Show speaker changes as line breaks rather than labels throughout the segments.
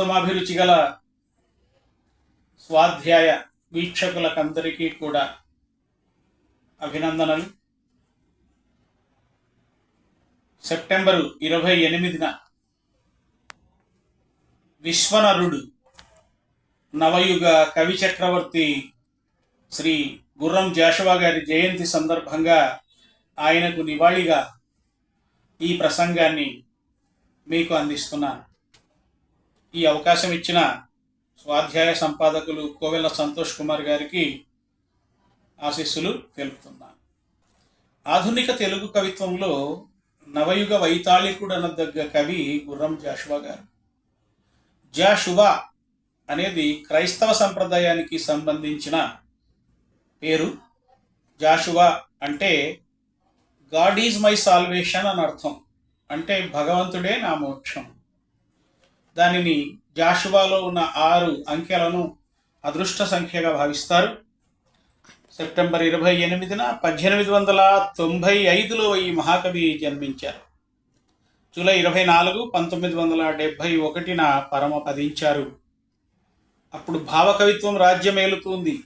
ఉత్తమాభిరుచి గల స్వాధ్యాయ వీక్షకులకందరికీ కూడా అభినందనలు. సెప్టెంబరు ఇరవై ఎనిమిదిన విశ్వనరుడు నవయుగ కవి చక్రవర్తి శ్రీ గుర్రం జాషువా గారి జయంతి సందర్భంగా ఆయనకు నివాళిగా ఈ ప్రసంగాన్ని మీకు అందిస్తున్నాను. ఈ అవకాశం ఇచ్చిన స్వాధ్యాయ సంపాదకులు కోవెల సంతోష్ కుమార్ గారికి ఆశీస్సులు తెలుపుతున్నాను. ఆధునిక తెలుగు కవిత్వంలో నవయుగ వైతాళికుడు అనదగ్గ కవి గుర్రం జాషువా గారు. జాషువా అనేది క్రైస్తవ సంప్రదాయానికి సంబంధించిన పేరు. జాషువా అంటే గాడ్ ఈజ్ మై సాల్వేషన్ అని అర్థం. అంటే భగవంతుడే నా మోక్షం. దానిని జాషువాలో ఉన్న ఆరు అంకెలను అదృష్ట సంఖ్యగా భావిస్తారు. సెప్టెంబర్ ఇరవై ఎనిమిదిన పద్దెనిమిది వందల తొంభై ఐదులో ఈ మహాకవి జన్మించారు. జూలై ఇరవై నాలుగు పంతొమ్మిది వందల డెబ్భై ఒకటిన పరమపదించారు అప్పుడు భావకవిత్వం రాజ్యమేలుతుంది.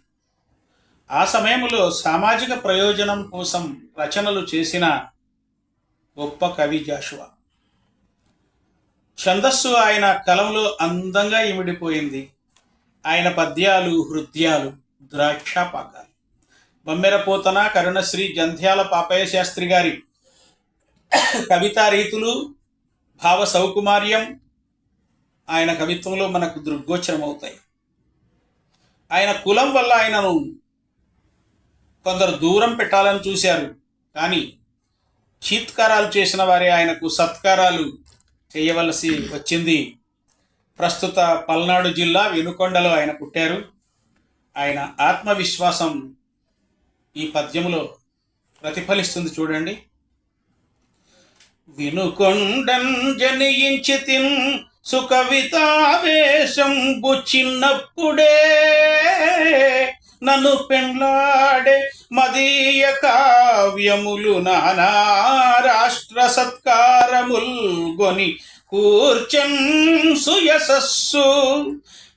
ఆ సమయంలో సామాజిక ప్రయోజనం కోసం రచనలు చేసిన గొప్ప కవి జాషువా. ఛందస్సు ఆయన కలంలో అందంగా ఇమిడిపోయింది. ఆయన పద్యాలు హృదయాలు ద్రాక్షాపాకాలు. బమ్మెరపోతన కరుణశ్రీ జంధ్యాల పాపయ్య శాస్త్రి గారి కవితా రీతులు భావ సౌకుమార్యం ఆయన కవిత్వంలో మనకు దృగ్గోచరం అవుతాయి ఆయన కులం వల్ల ఆయనను కొందరు దూరం పెట్టాలని చూశారు. కానీ చీత్కారాలు చేసిన వారే ఆయనకు సత్కారాలు చేయవలసి వచ్చింది. ప్రస్తుత పల్నాడు జిల్లా వెనుకొండలో ఆయన పుట్టారు. ఆయన ఆత్మవిశ్వాసం ఈ పద్యములో ప్రతిఫలిస్తుంది చూడండి. వినుకొండన్ జనించి తిన్ సుకవితావేశం చిన్నప్పుడే నన్ను పెండ్లాడే మదీయ కావ్యములు నానా రాష్ట్ర సత్కారముల్ గొని కూర్చన్ సుయసస్సు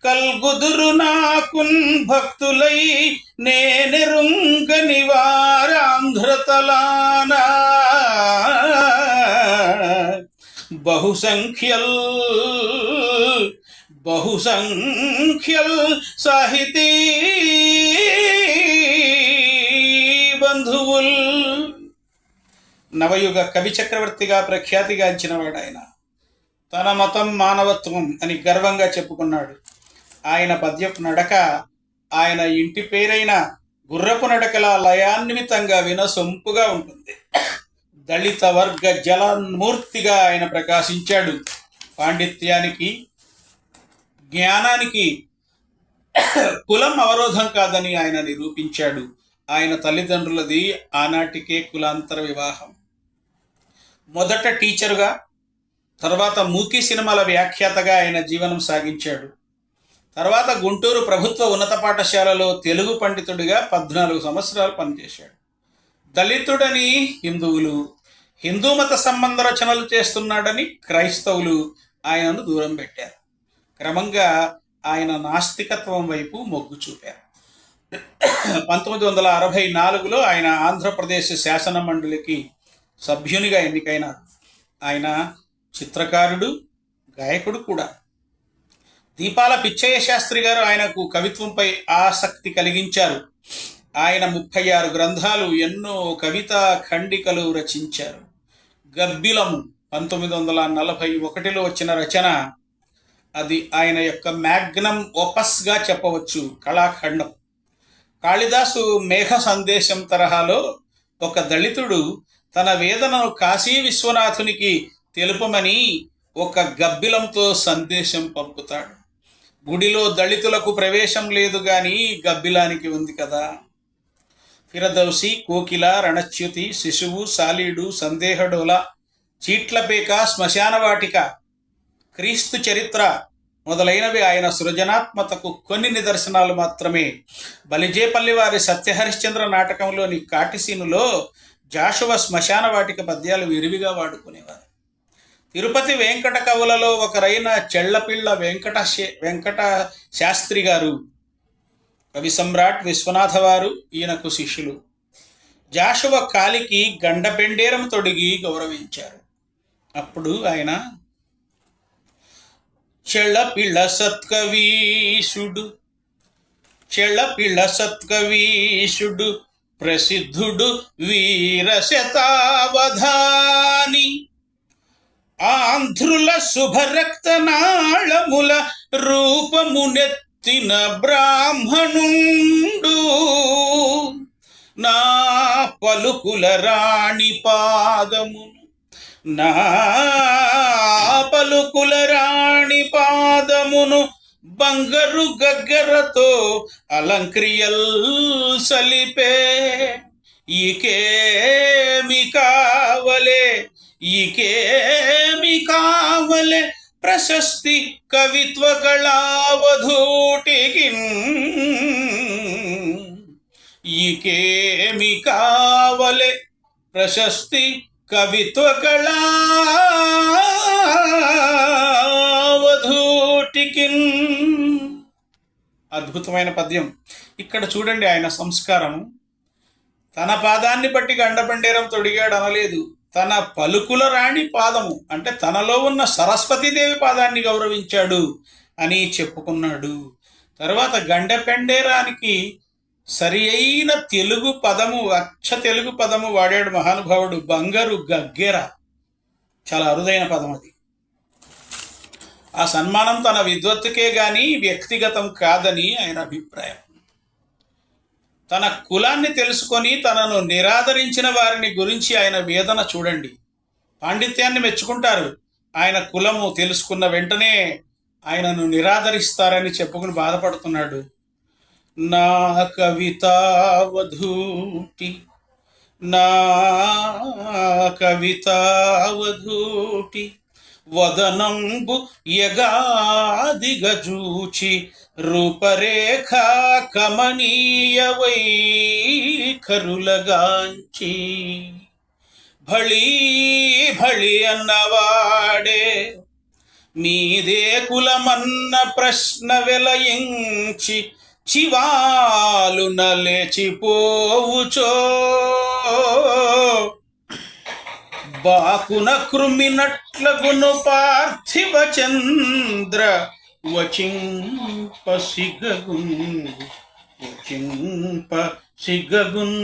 కల్గుదురు నాకున్ భక్తులై నేనెరుంగని వారాంధ్రతలానా బహుసంఖ్యల్ బహుసంఖ్యల్ సాహితీ బంధువుల్ నవయుగ కవి చక్రవర్తిగా ప్రఖ్యాతిగాంచినవాడు ఆయన తన మతం మానవత్వం అని గర్వంగా చెప్పుకున్నాడు ఆయన పద్యపు నడక ఆయన ఇంటి పేరైన గుర్రపు నడకల లయాన్వితంగా వినసొంపుగా ఉంటుంది దళిత వర్గ జలమూర్తిగా ఆయన ప్రకాశించాడు పాండిత్యానికి జ్ఞానానికి కులం అవరోధం కాదని ఆయన నిరూపించాడు. ఆయన తల్లిదండ్రులది ఆనాటికే కులాంతర వివాహం. మొదట టీచరుగా తర్వాత మూకీ సినిమాల వ్యాఖ్యాతగా ఆయన జీవనం సాగించాడు. తర్వాత గుంటూరు ప్రభుత్వ ఉన్నత పాఠశాలలో తెలుగు పండితుడిగా పద్నాలుగు సంవత్సరాలు పనిచేశాడు. దళితుడని హిందువులు హిందూ మత సంబంధ రచనలు చేస్తున్నాడని క్రైస్తవులు ఆయనను దూరం పెట్టారు. క్రమంగా ఆయన నాస్తికత్వం వైపు మొగ్గు చూపారు. పంతొమ్మిది వందల అరవై నాలుగులో ఆయన ఆంధ్రప్రదేశ్ శాసన మండలికి సభ్యునిగా ఎన్నికైన ఆయన చిత్రకారుడు గాయకుడు కూడా. దీపాల పిచ్చయ్య శాస్త్రి గారు ఆయనకు కవిత్వంపై ఆసక్తి కలిగించారు. ఆయన ముప్పై ఆరు గ్రంథాలు ఎన్నో కవితా ఖండికలు రచించారు. గబ్బిలము పంతొమ్మిది వందల నలభై ఒకటిలో వచ్చిన రచన అది ఆయన యొక్క మ్యాగ్నం ఒపస్గా చెప్పవచ్చు కళాఖండం. కాళిదాసు మేఘ సందేశం తరహాలో ఒక దళితుడు తన వేదనను కాశీ విశ్వనాథునికి తెలుపమని ఒక గబ్బిలంతో సందేశం పంపుతాడు. గుడిలో దళితులకు ప్రవేశం లేదు కానీ గబ్బిలానికి ఉంది కదా. ఫిరదౌసి కోకిల రణచ్యుతి శిశువు సాలీడు సందేహడోల చీట్లపేక శ్మశానవాటిక క్రీస్తు చరిత్ర మొదలైనవి ఆయన సృజనాత్మతకు కొన్ని నిదర్శనాలు మాత్రమే. బలిజేపల్లి వారి సత్యహరిశ్చంద్ర నాటకంలోని కాటిసీనులో జాషువ శ్మశాన వాటిక పద్యాలు విరివిగా వాడుకునేవారు. తిరుపతి వెంకట కవులలో ఒకరైన చెళ్ళపిళ్ళ వెంకట వెంకట శాస్త్రి గారు కవి సమ్రాట్ విశ్వనాథ వారు ఈయనకు శిష్యులు. జాషువ కాలికి గండపెండేరం తొడిగి గౌరవించారు. అప్పుడు ఆయన చెళ్ళపిళ్ళ సత్కవీషుడు చెళ్ళపిళ్ళ సత్కవీషుడు ప్రసిద్ధుడు వీరశతావధాని ఆంధ్రుల శుభరక్తనాళముల రూపమునెత్తిన బ్రాహ్మణుండు. నా పలుకుల రాణి పాదమును నా పలుకుల రాణి పాదమును బంగరు గగ్గరతో అలంక్రియల్ సలిపే. ఇకేమి కావలే ఇకేమి కావలే ప్రశస్తి కవిత్వ కళావధూటికి ఈకేమి కావలే ప్రశస్తి కవిత్వ అద్భుతమైన పద్యం. ఇక్కడ చూడండి ఆయన సంస్కారం తన పాదాన్ని బట్టి గండపండేరం తొడిగాడు అనలేదు. తన పలుకుల రాణి పాదము అంటే తనలో ఉన్న సరస్వతీదేవి పాదాన్ని గౌరవించాడు అని చెప్పుకున్నాడు. తర్వాత గండపెండేరానికి సరి అయిన తెలుగు పదము అచ్చ తెలుగు పదము వాడాడు మహానుభావుడు బంగారు గగ్గెర. చాలా అరుదైన పదం అది. ఆ సన్మానం తన విద్వత్తుకే గాని వ్యక్తిగతం కాదని ఆయన అభిప్రాయం. తన కులాన్ని తెలుసుకొని తనను నిరాదరించిన వారిని గురించి ఆయన వేదన చూడండి. పాండిత్యాన్ని మెచ్చుకుంటారు. ఆయన కులము తెలుసుకున్న వెంటనే ఆయనను నిరాదరిస్తారని చెప్పుకుని బాధపడుతున్నాడు. నా కవితావధూటి నా కవితావధూటి వదనంబు యగాదిగజూచి రూపరేఖ కమనీయవై కరులగాంచి భళీ భళి అన్నవాడే మీదే కులమన్న ప్రశ్న వెలయించి చివాలున లేచిపోవుచో బాకున కృమినట్లగును పార్థివ చంద్ర వచింప సిగగున్ వచింప సిగగున్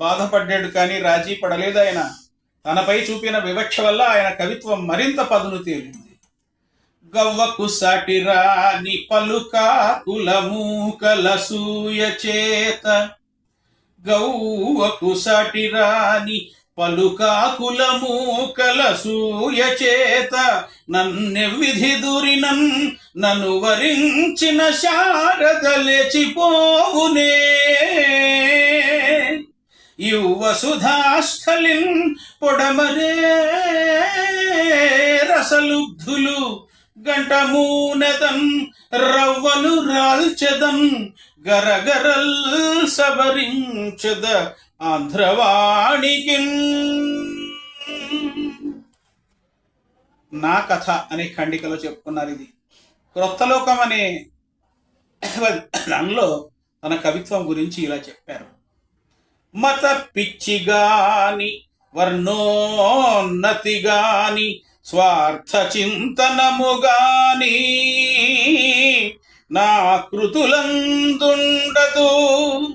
బాధపడ్డాడు కానీ రాజీ పడలేదు ఆయన. తనపై చూపిన వివక్ష వల్ల ఆయన కవిత్వం మరింత పదును తేలింది. గవ్వకు సాటిరాని పలుకా కులమూకల సూయ చేత. గౌవకు సాటిరాని పలుకాకులమూకల సూయ చేత. నన్నెవిధి దురినన్ నన్ను వరించిన శారద లేచిపోవునే యువ సుధాస్థలిన్ పొడమరే రసలుబ్ధులు గంటమూనెదన్ రవ్వలు రాల్చెదన్ గరగరల్ సవరించద ఆంధ్రవాణికి నా కథ అనే ఖండికలో చెప్పుకున్నారు ఇది. క్రొత్తలోకం అనే దానిలో తన కవిత్వం గురించి ఇలా చెప్పారు. మత పిచ్చి గాని స్వార్థచింతనముగాని స్వార్థ చింతనము నా కృతులందుండదు.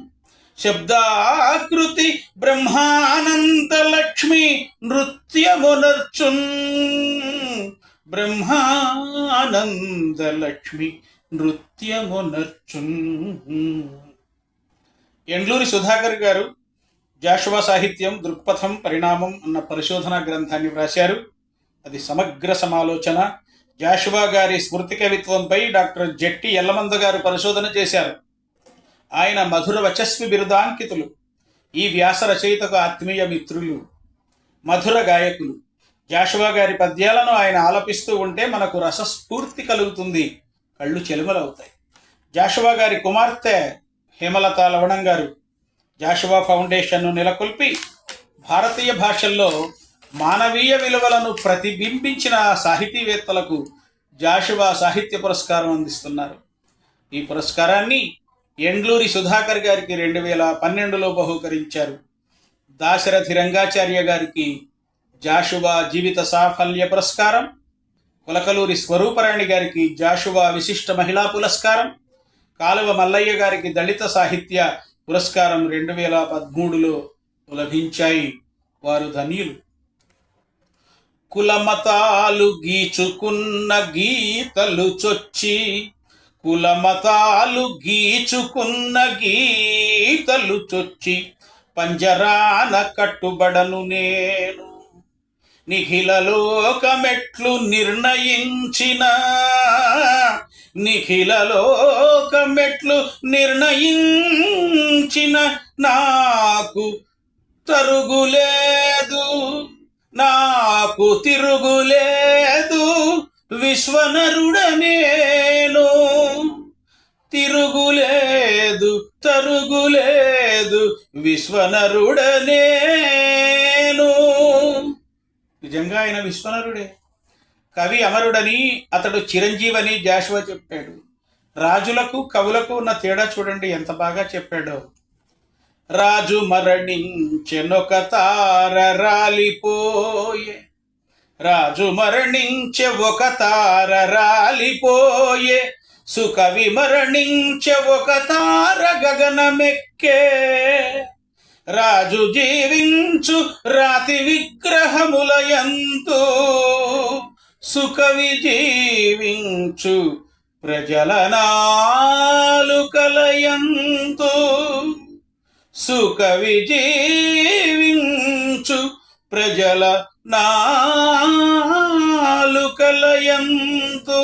శబ్దాకృతి బ్రహ్మానంద లక్ష్మి నృత్యమునర్చున్. బ్రహ్మానంద లక్ష్మి నృత్యమునర్చున్. ఎండ్లూరి సుధాకర్ గారు జాషువా సాహిత్యం దృక్పథం పరిణామం అన్న పరిశోధన గ్రంథాన్ని వ్రాశారు. అది సమగ్ర సమాలోచన. జాషువా గారి స్మృతి కవిత్వంపై డాక్టర్ జట్టి ఎల్లమంద గారు పరిశోధన చేశారు. ఆయన మధుర వచస్వి బిరుదాంకితులు. ఈ వ్యాస రచయితకు ఆత్మీయ మిత్రులు మధుర గాయకులు. జాషువా గారి పద్యాలను ఆయన ఆలపిస్తూ ఉంటే మనకు రసస్ఫూర్తి కలుగుతుంది. కళ్ళు చెలుమలవుతాయి. జాషువా గారి కుమార్తె హేమలత లవణం గారు. జాషువా ఫౌండేషన్ను నెలకొల్పి భారతీయ భాషల్లో మానవీయ విలువలను ప్రతిబింబించిన సాహితీవేత్తలకు జాషువా సాహిత్య పురస్కారం అందిస్తున్నారు. ఈ పురస్కారాన్ని ఎండ్లూరి సుధాకర్ గారికి రెండు వేల పన్నెండులో బహుకరించారు. దాశరథి రంగాచార్య గారికి జాషువా జీవిత సాఫల్య పురస్కారం. కులకలూరి స్వరూపరాణి గారికి జాషువా విశిష్ట మహిళా పురస్కారం. కాలువ మల్లయ్య గారికి దళిత సాహిత్య పురస్కారం రెండు వేల పదమూడులో లభించాయి. వారు ధన్యులు. కులమతాలు గీచుకున్న గీతలు చొచ్చి కులమతాలు గీచుకున్న గీతలు చొచ్చి పంజరాన కట్టుబడను నేను. నిఖిలలోకమెట్లు నిర్ణయించిన నిఖిలలోకమెట్లు నిర్ణయించిన నాకు తరుగులే. నాకు తిరుగులేదు విశ్వనరుడనేను. తిరుగులేదు తరుగులేదు విశ్వనరుడనేను. నిజంగా ఆయన విశ్వనరుడే. కవి అమరుడని అతడు చిరంజీవని జాషువా చెప్పాడు. రాజులకు కవులకు ఉన్న తేడా చూడండి ఎంత బాగా చెప్పాడో. రాజు మరణించెనొక తార రాలిపోయే. రాజు మరణించె ఒక తార రాలిపోయే. సుకవి మరణించె ఒక తార గగనమెక్కే. రాజు జీవించు రాతి విగ్రహములయంతు సుకవి జీవించు ప్రజల నాలుకలయంతో సుకవి జీవించు ప్రజల నాలుకలయంతో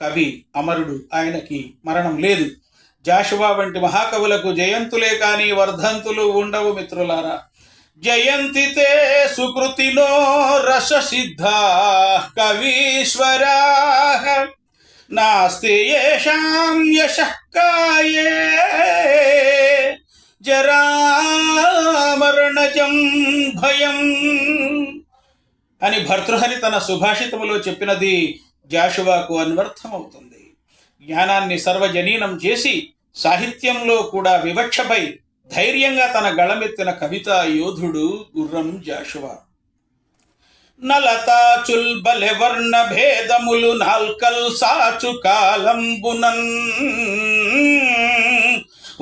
కవి అమరుడు ఆయనకి మరణం లేదు. జాషువా వంటి మహాకవులకు జయంతులే కాని వర్ధంతులు ఉండవు మిత్రులారా. జయంతితే సుకృతిలో రససిద్ధ కవీశ్వరా నాస్తి ఏషాం యశః కాయే జరామరణజం భయం అని భర్తృహరి తన సుభాషితములో చెప్పినది జాషువాకు అన్వర్థమవుతుంది. జ్ఞానాన్ని సర్వజనీనం చేసి సాహిత్యంలో కూడా వివక్షపై ధైర్యంగా తన గళమెత్తిన కవితా యోధుడు గుర్రం జాషువా. నలతా చుల్బలె వర్ణ భేదములు నాల్కల్ సాచు కాలంబునన్.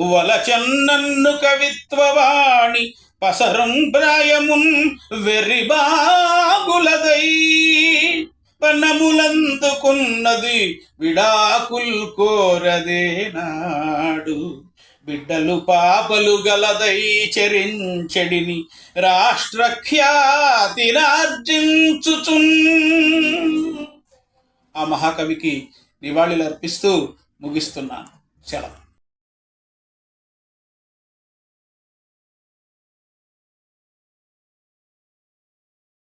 వలచన్నన్ను కవిత్వవాణి పసరం ప్రాయమున్ వెర్రిబాగులదై పనములందుకున్నది విడాకుల్ కోరదే నాడు. బిడ్డలు పాపలు గలదై చరించెడిని రాష్ట్రఖ్యాతినార్జించుచున్ ఆ మహాకవికి నివాళులర్పిస్తూ ముగిస్తున్నాను. సెలవు.